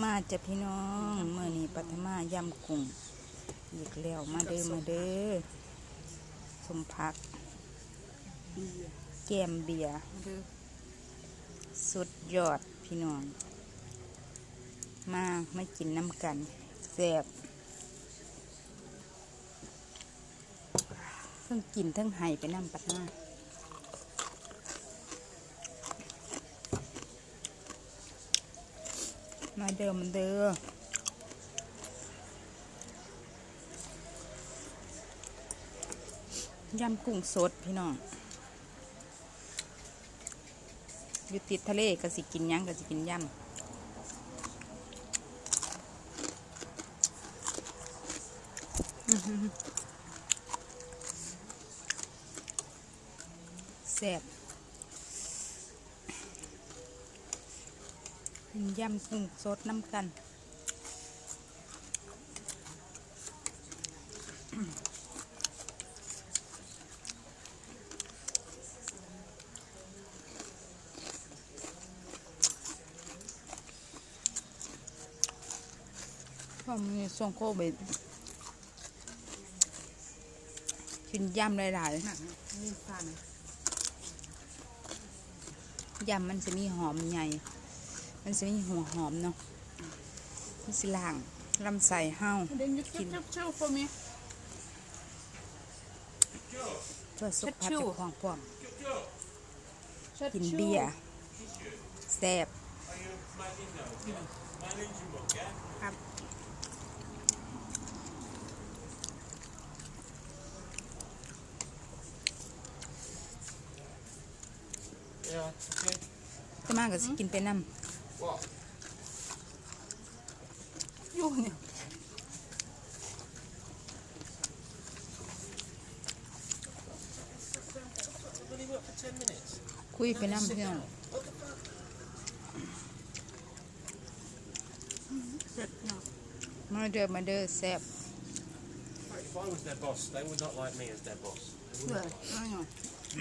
มาจะพี่น้องเมื่อนี้ปัทมายำกุ้งอีกแล้วมาเด้อมาเด้อสมพักเบียร์แกมเบียร์สุดยอดพี่น้อง มาไม่กินน้ำกันแซ่บทั้งกินทั้งไห้ไปน้ำปัดหน้า มาเดิมเด้อยำกุ้งสดพี่น้องอยู่ติดทะเลก็สิกินยังก็สิกินยำแซ่บกิน ยำกุ้งสดน้ำกันพอมีส่งโควิดกินยำหลายหนักนะนี่ฟ้านะๆยำมันจะมีหอมใหญ่ มันจะมีหัวหอมเนาะมันสิล่างลำไส้เห้าเดนยุกยับยับเช่า for me เพื่อสุขภาพชัดชู่เจะของพวกกินเบียร์แซ่บครับจะมากก็สิกินไปน้ อยู่เนี่ยำคุยไปน้ำเพื่อนเสร็จเนาะมาเด้อมาเด้อแซ่บ If I was their boss, they would not like me as their boss. They เบื่อ wouldn't, เอาเนาะ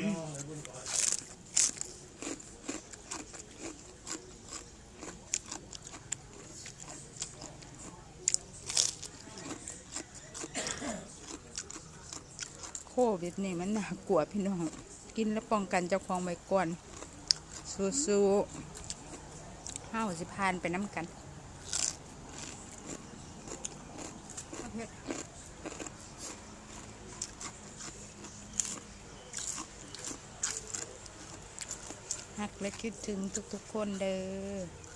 no, they wouldn't like me. โควิดนี่มันน่ากลัวพี่น้อง กินแล้วป้องกันเจ้าของไว้ก่อนสู้ๆห้าวสิพานไปน้ำกันเอาเผ็ดฮักและคิดถึงทุกๆคนเด้อ